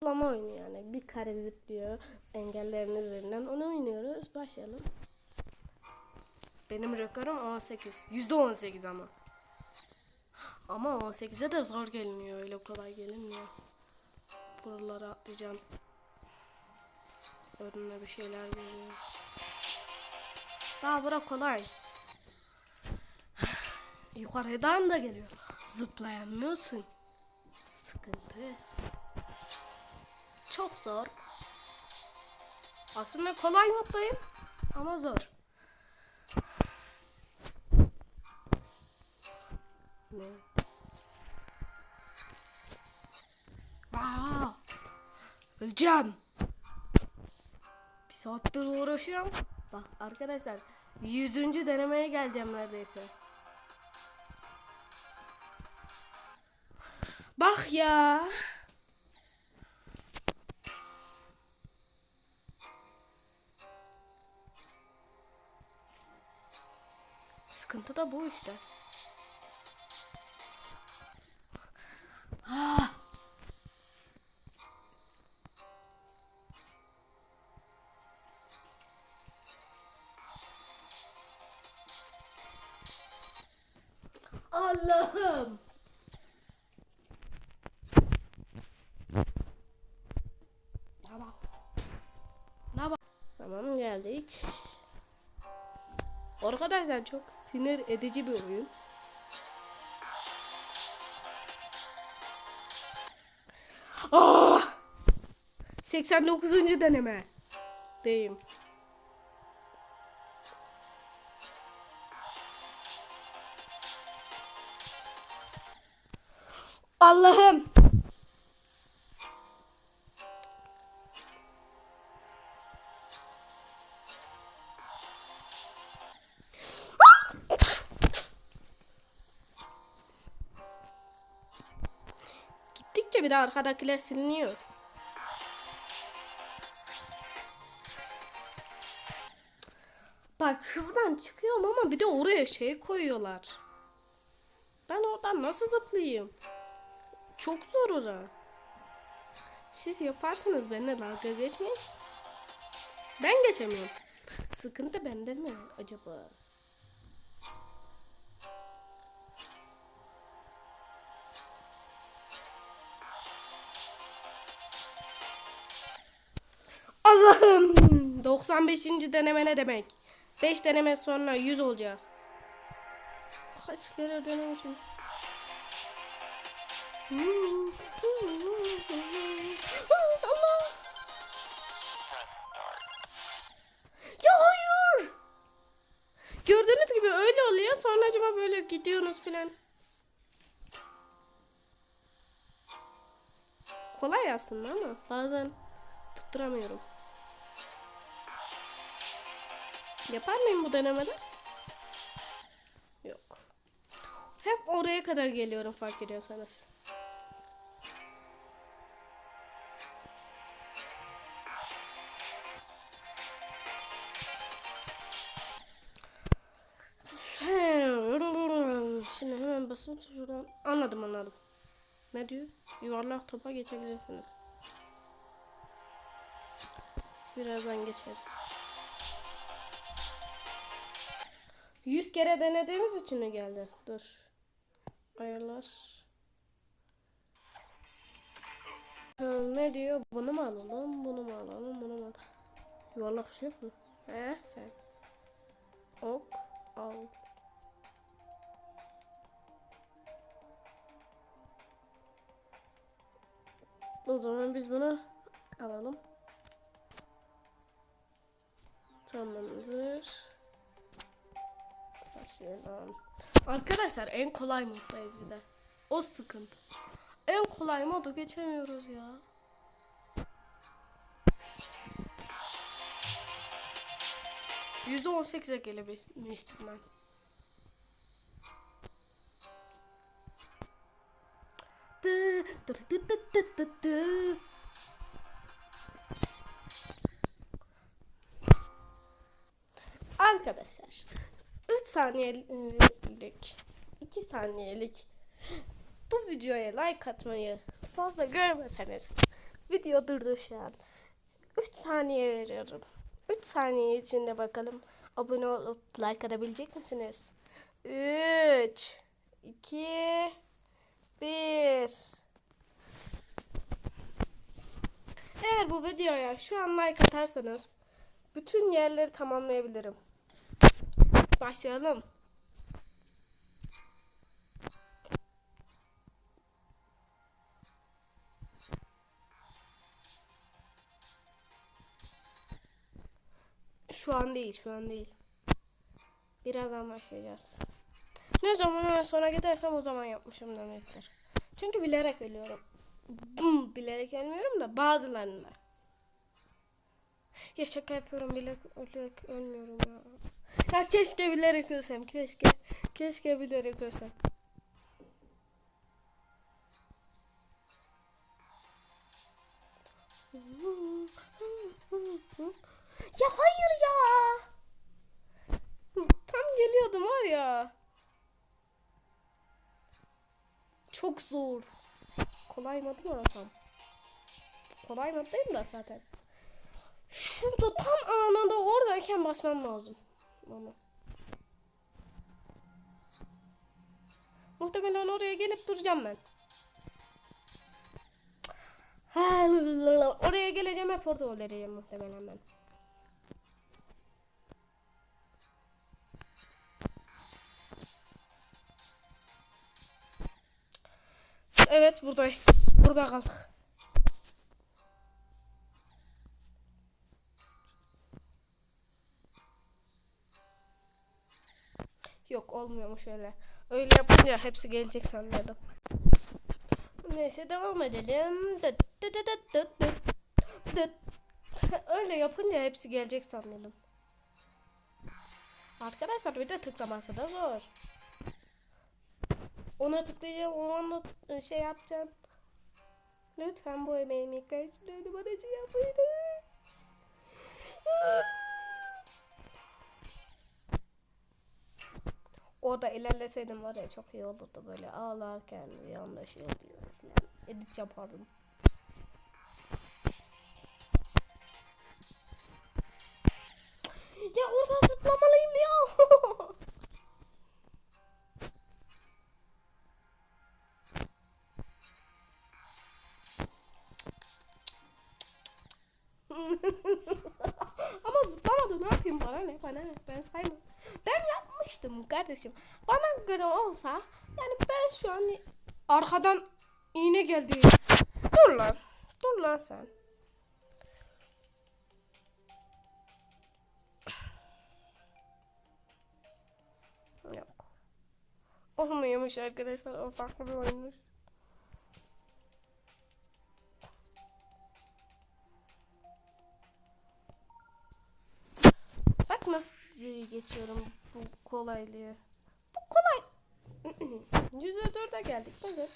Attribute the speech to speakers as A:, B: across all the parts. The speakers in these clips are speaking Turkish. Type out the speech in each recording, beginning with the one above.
A: zıplama oyunu yani. Bir kare zıplıyor engellerin üzerinden. Onu oynuyoruz. Başlayalım. Benim rekorum 18. Yüzde 18 ama. Ama 18'e de zor gelmiyor. Öyle kolay gelinmiyor. Buralara atlayacağım. Önüne bir şeyler geliyor. Daha bura kolay. Yukarıdan da geliyor. Zıplayamıyorsun. Sıkıntı. Çok zor. Aslında kolay moddayım ama zor. Ne? Aa! Öleceğim. Bir saattir uğraşıyorum. Bak arkadaşlar yüzüncü denemeye geleceğim neredeyse. Bak ya. Sıkıntı da bu işte. Ah! Allah'ım. Tamam. Tamam. Tamam geldik. Arkadaşlar çok sinir edici bir oyun. Ah! 89. deneme. Deyim. Allah'ım. Gittikçe bir de arkadakiler siliniyor. Bak şuradan çıkıyorum ama bir de oraya şey koyuyorlar. Ben oradan nasıl zıplayayım? Çok zor ora. Siz yaparsınız benimle dalga geçmeyin. Ben geçemiyorum. Sıkıntı bende mi acaba? Allah'ım. 95. deneme ne demek? 5 deneme sonra 100 olacak. Kaç kere denemişim? Allah. Ya hayır. Gördüğünüz gibi öyle oluyor. Sonra acaba böyle gidiyorsunuz filan. Kolay aslında ama bazen tutturamıyorum. Yapar mıyım bu denemede? Yok. Hep oraya kadar geliyorum fark ediyorsanız. Şimdi hemen basın şuradan. Anladım anladım. Ne diyor? Yuvarlak topa geçebilirsiniz. Birazdan geçeriz. 100 kere denediğimiz için mi geldi? Dur. Ayarlar. Ne diyor? Bunu mu alalım? Bunu mu alalım? Bunu mu alalım? Yuvarlak şey yok mu? He sen. Ok. Al. O zaman biz bunu alalım. Tamamdır. Başlayalım. Arkadaşlar en kolay moddayız bir de. O sıkıntı. En kolay modu geçemiyoruz ya. Yüzde on sekize gelebilmiştim ben. Arkadaşlar 3 saniyelik 2 saniyelik bu videoya like atmayı fazla görmeseniz Video durdu şu an. 3 saniye veriyorum. 3 saniye içinde bakalım abone olup like atabilecek misiniz? 3 2 1 Eğer bu videoya şu an like atarsanız bütün yerleri tamamlayabilirim. Başlayalım. Şu an değil, şu an değil. Birazdan başlayacağız. Ne zaman sonra gidersem o zaman yapmışım demektir. Çünkü bilerek ölüyorum. Bum, bilerek ölmüyorum da bazılarında. Ya şaka yapıyorum bilerek ölmüyorum ya. Ya keşke bilerek ölsem keşke. Keşke bilerek ölsem. Ya hayır ya. Tam geliyordum var ya. Çok zor. Kolay mı mı alsam? Kolay mı değil da zaten. Şurada tam anında oradayken basmam lazım. Onu. Muhtemelen oraya gelip duracağım ben. Oraya geleceğim hep orada olacağım muhtemelen ben. Evet buradayız. Burada kaldık. Olmuyormuş öyle. Öyle yapınca hepsi gelecek sanıyordum. Neyse devam edelim. Öyle yapınca hepsi gelecek sanıyordum. Arkadaşlar bir de tıklaması da zor. Ona tıklayacağım, o anda şey yapacağım. Lütfen bu emeğimi karşılığını bana şey yapmayın. Orada ilerleseydim var ya çok iyi olurdu böyle ağlarken bir anda şey oluyor falan. Edit yapardım. Ya orada zıplamalıyım ya. Ama zıplamadı ne yapayım bana ne bana ne ben saymam. Yapmıştım kardeşim. Bana göre olsa yani ben şu an arkadan iğne geldi. Dur lan. Dur lan sen. Yok. Olmuyormuş arkadaşlar. O farklı bir oyunmuş. Bak nasıl geçiyorum bu kolaylığı. Bu kolay. Yüzde dörde geldik bakın.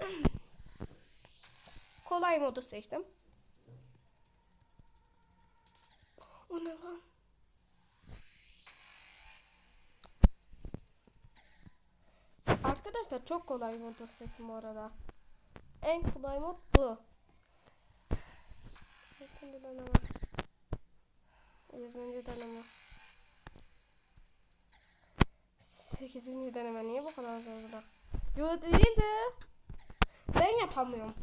A: kolay modu seçtim. O ne lan? Arkadaşlar çok kolay modu seçtim bu arada. En kolay mod bu. Şimdi deneme. Yüzüncü deneme. Sekizinci deneme niye bu kadar zor da? Yo değildi. Ben yapamıyorum.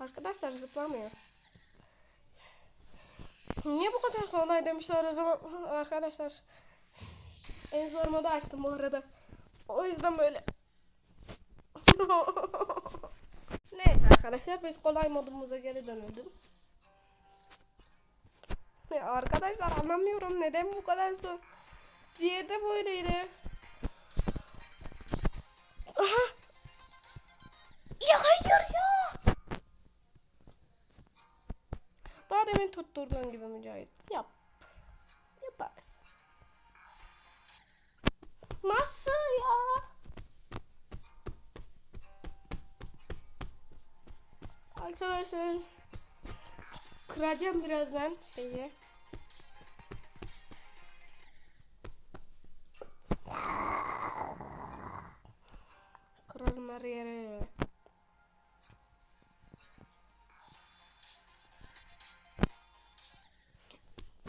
A: Arkadaşlar zıplamıyor. Niye bu kadar kolay demişler o zaman arkadaşlar. En zor modu açtım bu arada. O yüzden böyle. Neyse arkadaşlar biz kolay modumuza geri dönelim. Ya arkadaşlar anlamıyorum neden bu kadar zor. Diğerde böyleydi. Aha. Ya hayır ya. Daha demin tutturduğun gibi Mücahit. Yap. Yaparsın. Nasıl ya? Arkadaşlar kıracağım birazdan şeyi. Kırarım her yere.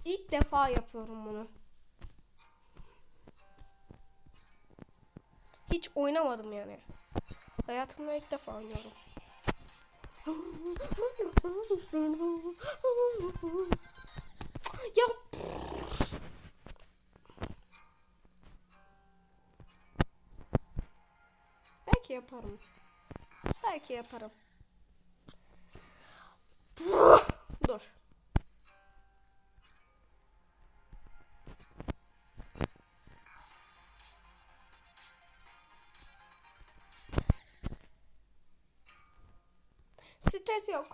A: İlk defa yapıyorum bunu. Hiç oynamadım yani. Hayatımda ilk defa oynuyorum ya Belki yaparım. Belki yaparım. Dur. Stres yok.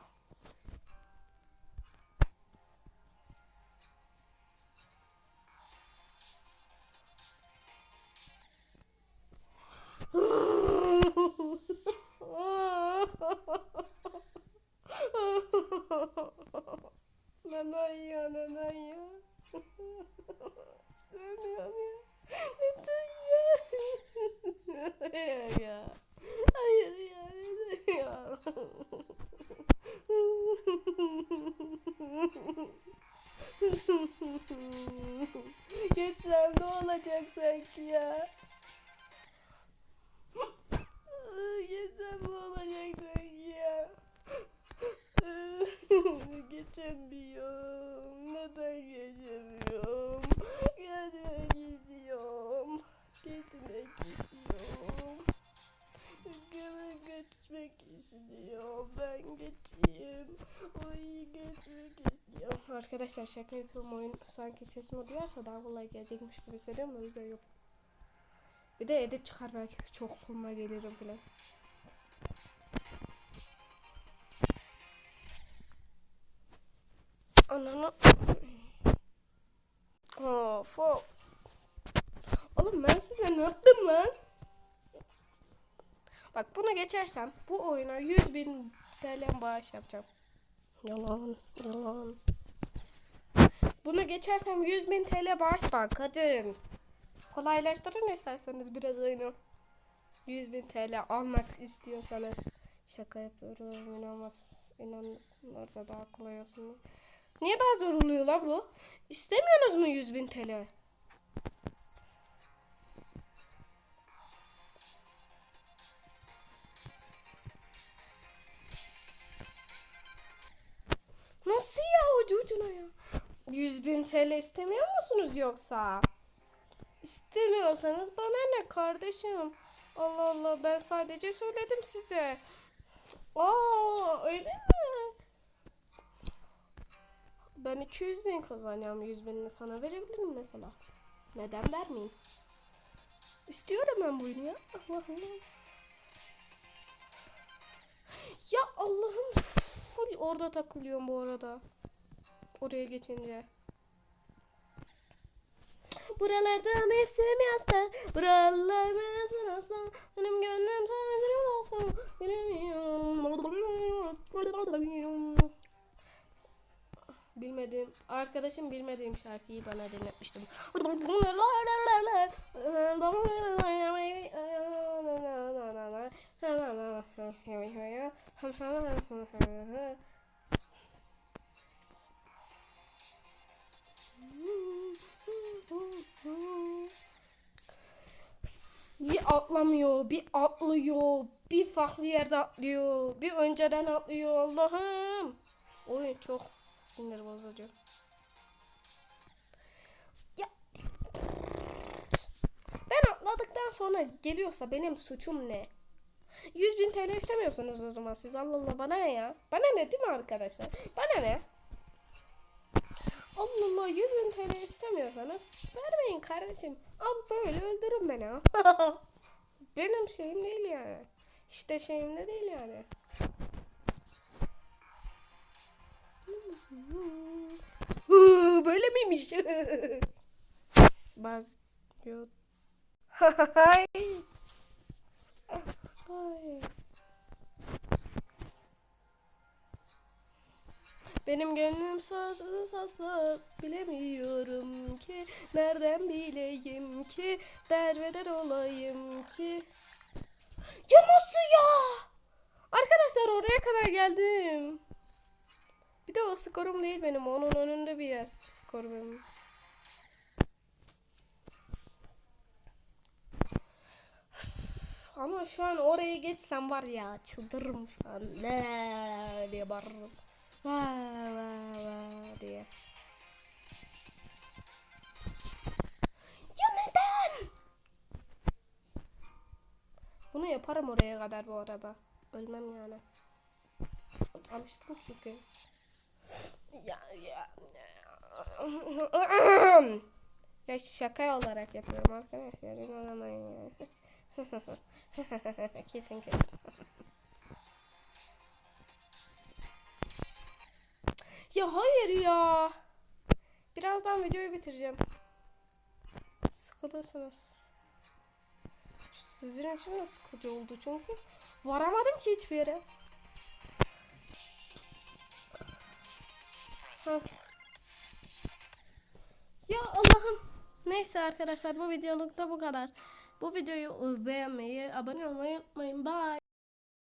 A: neden ya neden ya? İstemiyorum ya. Neden ya? Olacak sanki ya? Arkadaşlar şaka yapıyorum. Oyun sanki sesimi duyarsa daha kolay gelecekmiş gibi hissediyorum. O yüzden yok. Bir de edit çıkar belki. Çok sonuna gelirim falan. Ananı. Of of. Oğlum ben size ne yaptım lan? Bak bunu geçersem bu oyuna 100 bin TL bağış yapacağım. Yalan, yalan. Bunu geçersem 100 bin TL bağış bak kadın. Kolaylaştırın isterseniz biraz oyunu. 100 bin TL almak istiyorsanız. Şaka yapıyorum inanmaz. İnanmasın orada daha kolay olsun. Niye daha zor oluyor la bu? İstemiyorsunuz mu 100 bin TL? Bin TL istemiyor musunuz yoksa? İstemiyorsanız bana ne kardeşim? Allah Allah ben sadece söyledim size. Aa öyle mi? Ben 200 bin kazanıyorum. 100 binini sana verebilirim mesela. Neden vermeyeyim? İstiyorum ben bu oyunu ya. Allah'ım. Ya Allah'ım. Orada takılıyorum bu arada. Oraya geçince. Buralarda mevsim yasta. Buralar mevsim hasta. Benim gönlüm sadece olsun. Bilemiyorum. Bilmediğim, arkadaşım bilmediğim şarkıyı bana dinletmiştim. Atlamıyor, bir atlıyor, bir farklı yerde atlıyor, bir önceden atlıyor Allah'ım. Oyun çok sinir bozucu. Ya. Ben atladıktan sonra geliyorsa benim suçum ne? 100 bin TL istemiyorsunuz o zaman siz Allah Allah bana ne ya? Bana ne değil mi arkadaşlar? Bana ne? Allah Allah 100 bin TL istemiyorsanız vermeyin kardeşim. Al böyle öldürün beni. Benim şeyim değil yani. İşte şeyim de değil yani. Böyle miymiş? Bazı yok. Benim gönlüm sazlı sazlı bilemiyorum ki nereden bileyim ki derbeder olayım ki Ya nasıl ya? Arkadaşlar oraya kadar geldim. Bir de o skorum değil benim. Onun önünde bir yer skor benim. Ama şu an oraya geçsem var ya çıldırırım şu an. Ne diye bağırırım. Va va va diye. Ya neden? Bunu yaparım oraya kadar bu arada. Ölmem yani. Alıştım çünkü. Ya ya. Ya şaka olarak yapıyorum arkadaşlar. İnanamayın ya. kesin kesin. Ya hayır ya. Birazdan videoyu bitireceğim. Sıkılırsınız. Sizin için de sıkıcı oldu çünkü varamadım ki hiçbir yere. Hah. Ya Allah'ım. Neyse arkadaşlar bu videoluk da bu kadar. Bu videoyu beğenmeyi, abone olmayı unutmayın. Bye.